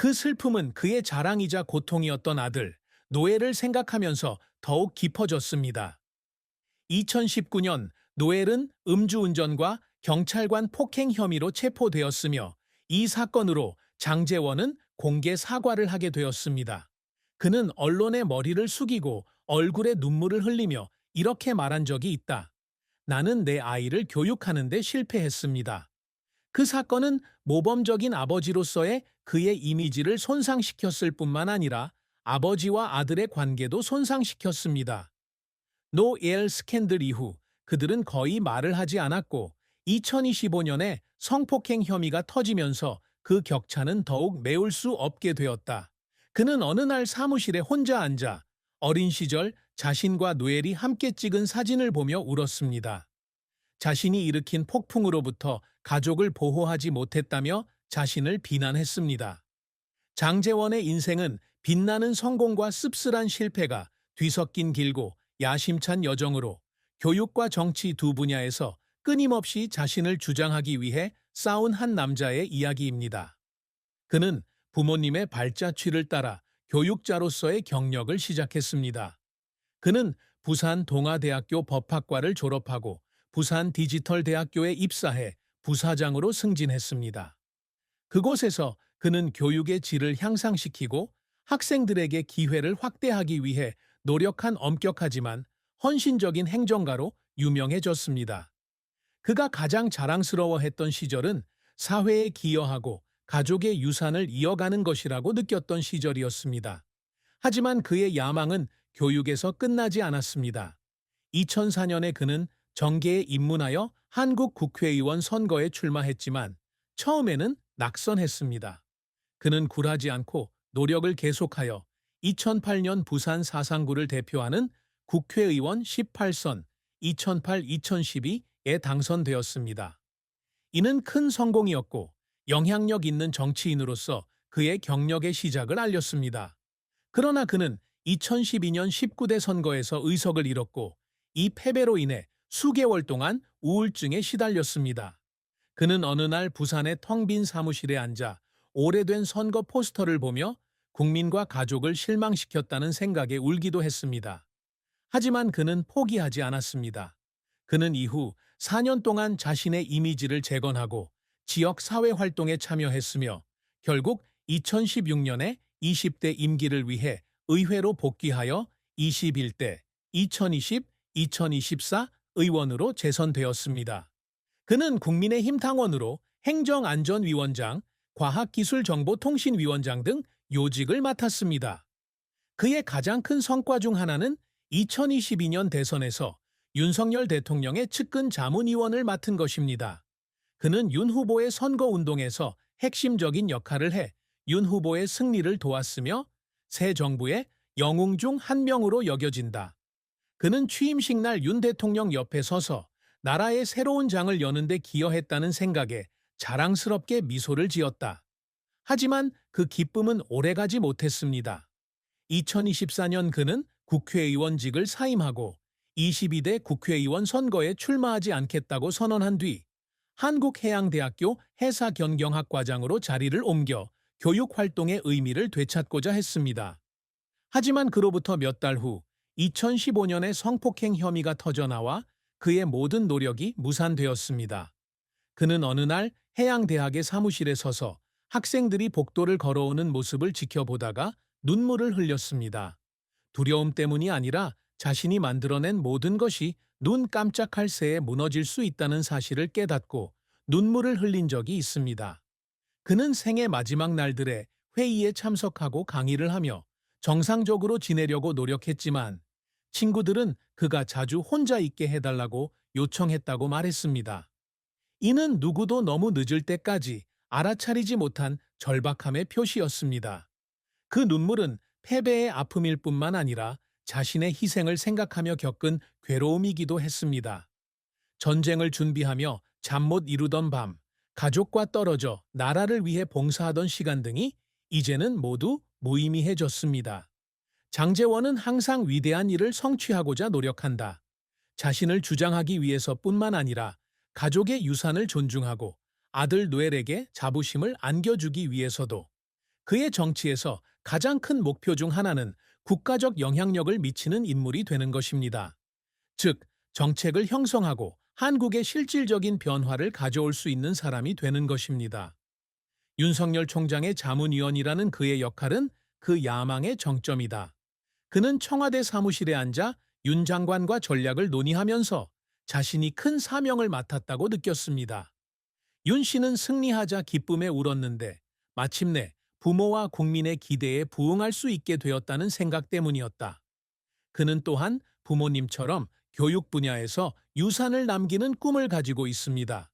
그 슬픔은 그의 자랑이자 고통이었던 아들, 노엘을 생각하면서 더욱 깊어졌습니다. 2019년 노엘은 음주운전과 경찰관 폭행 혐의로 체포되었으며 이 사건으로 장재원은 공개 사과를 하게 되었습니다. 그는 언론의 머리를 숙이고 얼굴에 눈물을 흘리며 이렇게 말한 적이 있다. 나는 내 아이를 교육하는데 실패했습니다. 그 사건은 모범적인 아버지로서의 그의 이미지를 손상시켰을 뿐만 아니라 아버지와 아들의 관계도 손상시켰습니다. 노엘 스캔들 이후 그들은 거의 말을 하지 않았고 2025년에 성폭행 혐의가 터지면서 그 격차는 더욱 메울 수 없게 되었다. 그는 어느 날 사무실에 혼자 앉아 어린 시절 자신과 노엘이 함께 찍은 사진을 보며 울었습니다. 자신이 일으킨 폭풍으로부터 가족을 보호하지 못했다며 자신을 비난했습니다. 장재원의 인생은 빛나는 성공과 씁쓸한 실패가 뒤섞인 길고 야심찬 여정으로 교육과 정치 두 분야에서 끊임없이 자신을 주장하기 위해 싸운 한 남자의 이야기입니다. 그는 부모님의 발자취를 따라 교육자로서의 경력을 시작했습니다. 그는 부산 동아대학교 법학과를 졸업하고 부산 디지털 대학교에 입사해 부사장으로 승진했습니다. 그곳에서 그는 교육의 질을 향상시키고 학생들에게 기회를 확대하기 위해 노력한 엄격하지만 헌신적인 행정가로 유명해졌습니다. 그가 가장 자랑스러워했던 시절은 사회에 기여하고 가족의 유산을 이어가는 것이라고 느꼈던 시절이었습니다. 하지만 그의 야망은 교육에서 끝나지 않았습니다. 2004년에 그는 정계에 입문하여 한국 국회의원 선거에 출마했지만 처음에는 낙선했습니다. 그는 굴하지 않고 노력을 계속하여 2008년 부산 사상구를 대표하는 국회의원 18선 2008-2012에 당선되었습니다. 이는 큰 성공이었고 영향력 있는 정치인으로서 그의 경력의 시작을 알렸습니다. 그러나 그는 2012년 19대 선거에서 의석을 잃었고 이 패배로 인해 수개월 동안 우울증에 시달렸습니다. 그는 어느 날 부산의 텅 빈 사무실에 앉아 오래된 선거 포스터를 보며 국민과 가족을 실망시켰다는 생각에 울기도 했습니다. 하지만 그는 포기하지 않았습니다. 그는 이후 4년 동안 자신의 이미지를 재건하고 지역 사회 활동에 참여했으며 결국 2016년에 20대 임기를 위해 의회로 복귀하여 21대 2020-2024 의원으로 재선되었습니다. 그는 국민의힘 당원으로 행정안전위원장, 과학기술정보통신위원장 등 요직을 맡았습니다. 그의 가장 큰 성과 중 하나는 2022년 대선에서 윤석열 대통령의 측근 자문위원을 맡은 것입니다. 그는 윤 후보의 선거운동에서 핵심적인 역할을 해 윤 후보의 승리를 도왔으며 새 정부의 영웅 중 한 명으로 여겨진다. 그는 취임식 날 윤 대통령 옆에 서서 나라의 새로운 장을 여는데 기여했다는 생각에 자랑스럽게 미소를 지었다. 하지만 그 기쁨은 오래가지 못했습니다. 2024년 그는 국회의원직을 사임하고 22대 국회의원 선거에 출마하지 않겠다고 선언한 뒤 한국해양대학교 해사경영학과장으로 자리를 옮겨 교육활동의 의미를 되찾고자 했습니다. 하지만 그로부터 몇 달 후 2015년에 성폭행 혐의가 터져나와 그의 모든 노력이 무산되었습니다. 그는 어느 날 해양대학의 사무실에 서서 학생들이 복도를 걸어오는 모습을 지켜보다가 눈물을 흘렸습니다. 두려움 때문이 아니라 자신이 만들어낸 모든 것이 눈 깜짝할 새에 무너질 수 있다는 사실을 깨닫고 눈물을 흘린 적이 있습니다. 그는 생애 마지막 날들에 회의에 참석하고 강의를 하며 정상적으로 지내려고 노력했지만 친구들은 그가 자주 혼자 있게 해달라고 요청했다고 말했습니다. 이는 누구도 너무 늦을 때까지 알아차리지 못한 절박함의 표시였습니다. 그 눈물은 패배의 아픔일 뿐만 아니라 자신의 희생을 생각하며 겪은 괴로움이기도 했습니다. 전쟁을 준비하며 잠 못 이루던 밤, 가족과 떨어져 나라를 위해 봉사하던 시간 등이 이제는 모두 무의미해졌습니다. 장재원은 항상 위대한 일을 성취하고자 노력한다. 자신을 주장하기 위해서뿐만 아니라 가족의 유산을 존중하고 아들 노엘에게 자부심을 안겨주기 위해서도 그의 정치에서 가장 큰 목표 중 하나는 국가적 영향력을 미치는 인물이 되는 것입니다. 즉, 정책을 형성하고 한국의 실질적인 변화를 가져올 수 있는 사람이 되는 것입니다. 윤석열 총장의 자문위원이라는 그의 역할은 그 야망의 정점이다. 그는 청와대 사무실에 앉아 윤 장관과 전략을 논의하면서 자신이 큰 사명을 맡았다고 느꼈습니다. 윤 씨는 승리하자 기쁨에 울었는데 마침내 부모와 국민의 기대에 부응할 수 있게 되었다는 생각 때문이었다. 그는 또한 부모님처럼 교육 분야에서 유산을 남기는 꿈을 가지고 있습니다.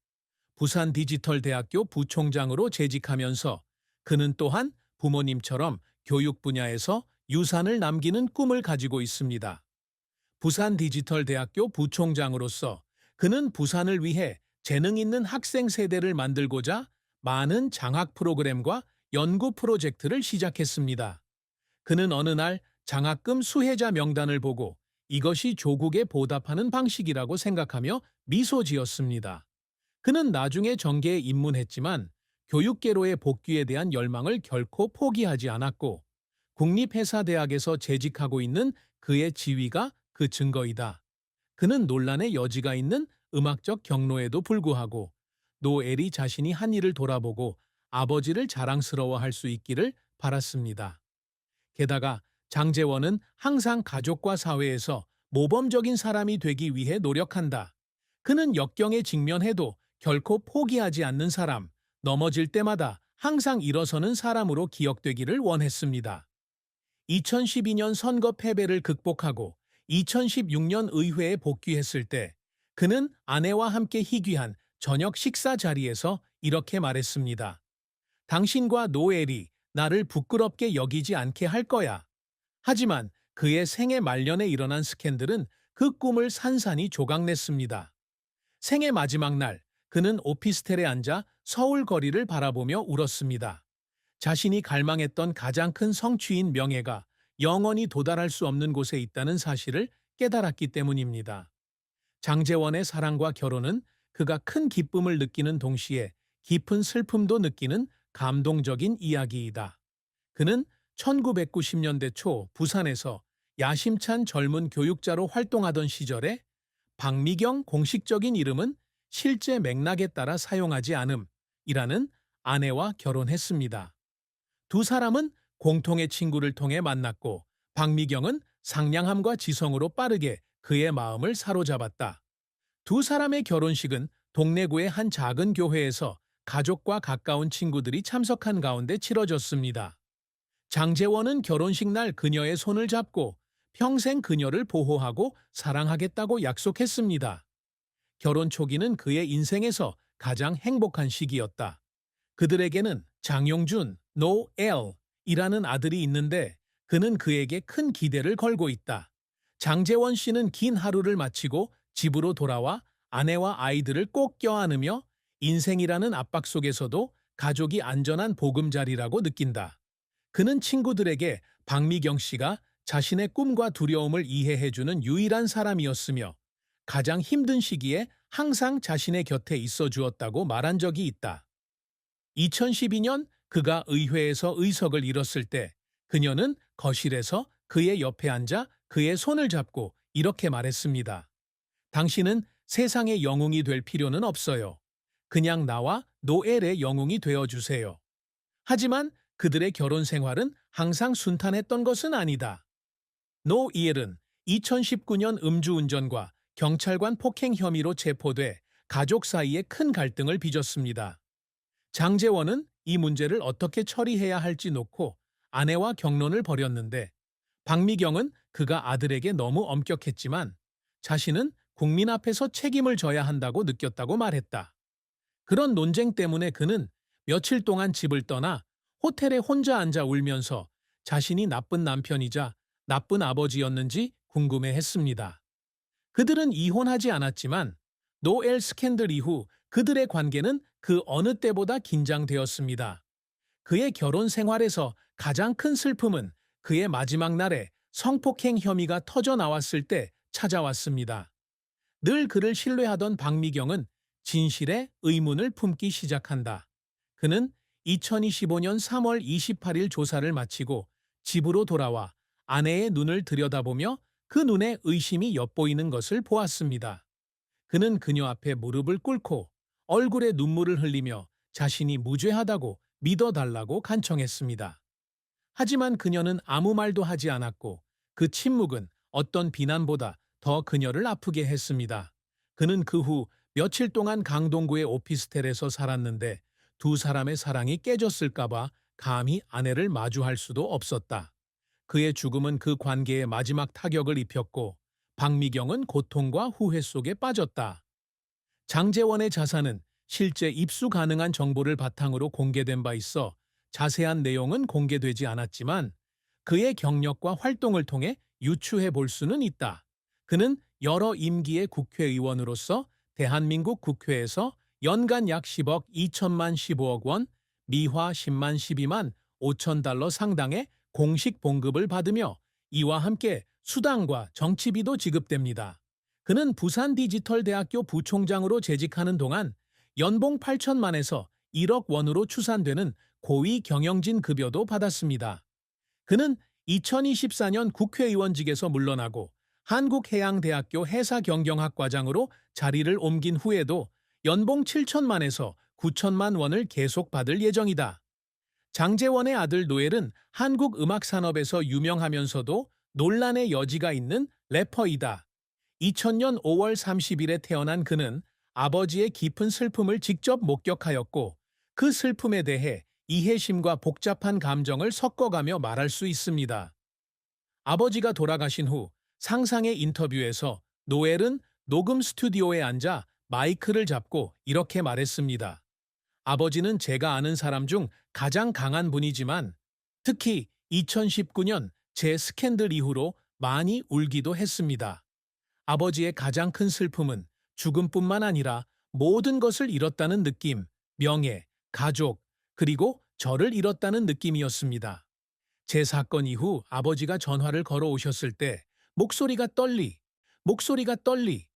부산 디지털 대학교 부총장으로 재직하면서 그는 또한 부모님처럼 교육 분야에서 유산을 남기는 꿈을 가지고 있습니다. 부산 디지털 대학교 부총장으로서 그는 부산을 위해 재능 있는 학생 세대를 만들고자 많은 장학 프로그램과 연구 프로젝트를 시작했습니다. 그는 어느 날 장학금 수혜자 명단을 보고 이것이 조국에 보답하는 방식이라고 생각하며 미소 지었습니다. 그는 나중에 정계에 입문했지만 교육계로의 복귀에 대한 열망을 결코 포기하지 않았고 국립회사대학에서 재직하고 있는 그의 지위가 그 증거이다. 그는 논란의 여지가 있는 음악적 경로에도 불구하고 노엘이 자신이 한 일을 돌아보고 아버지를 자랑스러워할 수 있기를 바랐습니다. 게다가 장재원은 항상 가족과 사회에서 모범적인 사람이 되기 위해 노력한다. 그는 역경에 직면해도 결코 포기하지 않는 사람, 넘어질 때마다 항상 일어서는 사람으로 기억되기를 원했습니다. 2012년 선거 패배를 극복하고 2016년 의회에 복귀했을 때 그는 아내와 함께 희귀한 저녁 식사 자리에서 이렇게 말했습니다. 당신과 노엘이 나를 부끄럽게 여기지 않게 할 거야. 하지만 그의 생애 말년에 일어난 스캔들은 그 꿈을 산산이 조각냈습니다. 생애 마지막 날 그는 오피스텔에 앉아 서울 거리를 바라보며 울었습니다. 자신이 갈망했던 가장 큰 성취인 명예가 영원히 도달할 수 없는 곳에 있다는 사실을 깨달았기 때문입니다. 장재원의 사랑과 결혼은 그가 큰 기쁨을 느끼는 동시에 깊은 슬픔도 느끼는 감동적인 이야기이다. 그는 1990년대 초 부산에서 야심찬 젊은 교육자로 활동하던 시절에 박미경 공식적인 이름은 실제 맥락에 따라 사용하지 않음이라는 아내와 결혼했습니다. 두 사람은 공통의 친구를 통해 만났고 박미경은 상냥함과 지성으로 빠르게 그의 마음을 사로잡았다. 두 사람의 결혼식은 동래구의 한 작은 교회에서 가족과 가까운 친구들이 참석한 가운데 치러졌습니다. 장재원은 결혼식 날 그녀의 손을 잡고 평생 그녀를 보호하고 사랑하겠다고 약속했습니다. 결혼 초기는 그의 인생에서 가장 행복한 시기였다. 그들에게는 장용준, 노엘이라는 아들이 있는데 그는 그에게 큰 기대를 걸고 있다. 장재원 씨는 긴 하루를 마치고 집으로 돌아와 아내와 아이들을 꼭 껴안으며 인생이라는 압박 속에서도 가족이 안전한 보금자리라고 느낀다. 그는 친구들에게 박미경 씨가 자신의 꿈과 두려움을 이해해주는 유일한 사람이었으며 가장 힘든 시기에 항상 자신의 곁에 있어 주었다고 말한 적이 있다. 2012년 그가 의회에서 의석을 잃었을 때 그녀는 거실에서 그의 옆에 앉아 그의 손을 잡고 이렇게 말했습니다. 당신은 세상의 영웅이 될 필요는 없어요. 그냥 나와 노엘의 영웅이 되어주세요. 하지만 그들의 결혼 생활은 항상 순탄했던 것은 아니다. 노이엘은 2019년 음주운전과 경찰관 폭행 혐의로 체포돼 가족 사이에 큰 갈등을 빚었습니다. 장재원은 이 문제를 어떻게 처리해야 할지 놓고 아내와 경론을 벌였는데 박미경은 그가 아들에게 너무 엄격했지만 자신은 국민 앞에서 책임을 져야 한다고 느꼈다고 말했다. 그런 논쟁 때문에 그는 며칠 동안 집을 떠나 호텔에 혼자 앉아 울면서 자신이 나쁜 남편이자 나쁜 아버지였는지 궁금해 했습니다. 그들은 이혼하지 않았지만 노엘 스캔들 이후 그들의 관계는 그 어느 때보다 긴장되었습니다. 그의 결혼 생활에서 가장 큰 슬픔은 그의 마지막 날에 성폭행 혐의가 터져 나왔을 때 찾아왔습니다. 늘 그를 신뢰하던 박미경은 진실의 의문을 품기 시작한다. 그는 2025년 3월 28일 조사를 마치고 집으로 돌아와 아내의 눈을 들여다보며 그 눈에 의심이 엿보이는 것을 보았습니다. 그는 그녀 앞에 무릎을 꿇고 얼굴에 눈물을 흘리며 자신이 무죄하다고 믿어달라고 간청했습니다. 하지만 그녀는 아무 말도 하지 않았고 그 침묵은 어떤 비난보다 더 그녀를 아프게 했습니다. 그는 그 후 며칠 동안 강동구의 오피스텔에서 살았는데 두 사람의 사랑이 깨졌을까봐 감히 아내를 마주할 수도 없었다. 그의 죽음은 그 관계에 마지막 타격을 입혔고 박미경은 고통과 후회 속에 빠졌다. 장재원의 자산은 실제 입수 가능한 정보를 바탕으로 공개된 바 있어 자세한 내용은 공개되지 않았지만 그의 경력과 활동을 통해 유추해 볼 수는 있다. 그는 여러 임기의 국회의원으로서 대한민국 국회에서 연간 약 10억 2천만 15억 원, 미화 10만 12만 5천 달러 상당의 공식 봉급을 받으며 이와 함께 수당과 정치비도 지급됩니다. 그는 부산 디지털대학교 부총장으로 재직하는 동안 연봉 8천만에서 1억 원으로 추산되는 고위 경영진 급여도 받았습니다. 그는 2024년 국회의원직에서 물러나고 한국해양대학교 해사경영학과장으로 자리를 옮긴 후에도 연봉 7천만에서 9천만 원을 계속 받을 예정이다. 장재원의 아들 노엘은 한국 음악 산업에서 유명하면서도 논란의 여지가 있는 래퍼이다. 2000년 5월 30일에 태어난 그는 아버지의 깊은 슬픔을 직접 목격하였고 그 슬픔에 대해 이해심과 복잡한 감정을 섞어가며 말할 수 있습니다. 아버지가 돌아가신 후 상상의 인터뷰에서 노엘은 녹음 스튜디오에 앉아 마이크를 잡고 이렇게 말했습니다. 아버지는 제가 아는 사람 중 가장 강한 분이지만 특히 2019년 제 스캔들 이후로 많이 울기도 했습니다. 아버지의 가장 큰 슬픔은 죽음뿐만 아니라 모든 것을 잃었다는 느낌, 명예, 가족, 그리고 저를 잃었다는 느낌이었습니다. 제 사건 이후 아버지가 전화를 걸어 오셨을 때 목소리가 떨리, 목소리가 떨리